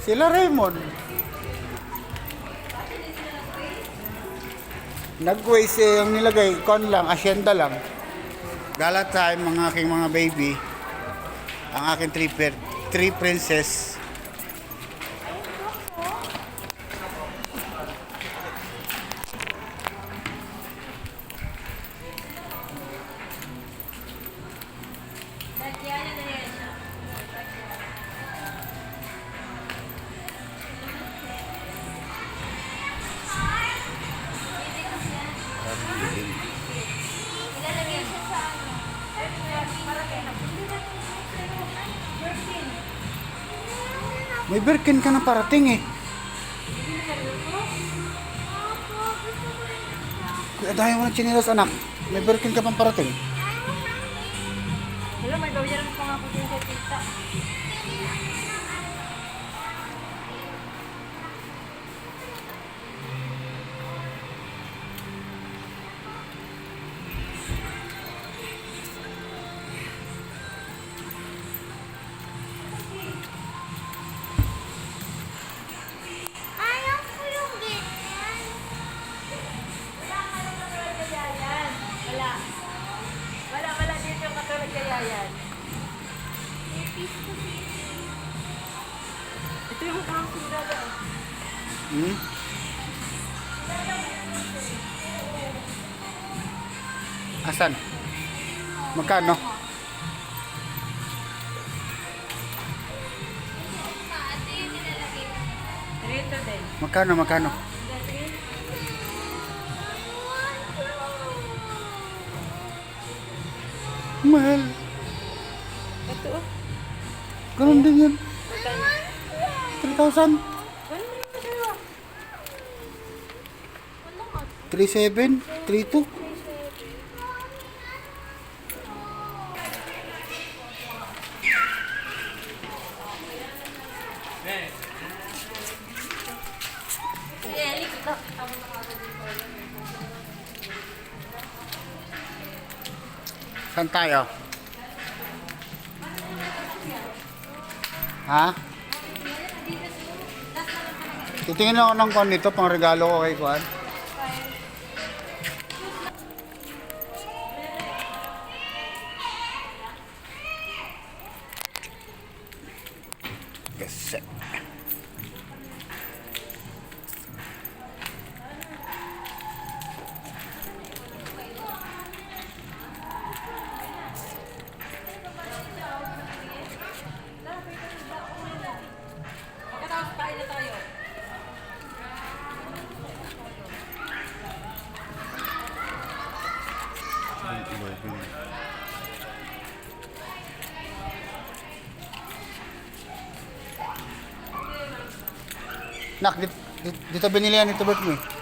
Sila Raymond. Nag-waste eh, yung nilagay, kon lang, asyenda lang. Galat sa akin, mga aking mga baby. Ang aking three, per, three princess. Ilalagay May Birkin ka na parating eh. Dahil mo ng chinilas anak. May Birkin ka pang parating. Wala, may bayaran pa nga po ko Ito yung mukhang sundalo. Hmm? Asan? Magkano? Magkano, magkano? Mahal. Ganun din yan. Magkano? 3,000. Ano mo yung dalawa? 3,700. 3,200. Sige, Ellie, ito. Saan tayo? Ha? Titingin ako ng kwan nito, pang regalo ko kay Kwan. Yes, sir. Nak, dito, dito binili yan ito, Bert mo eh.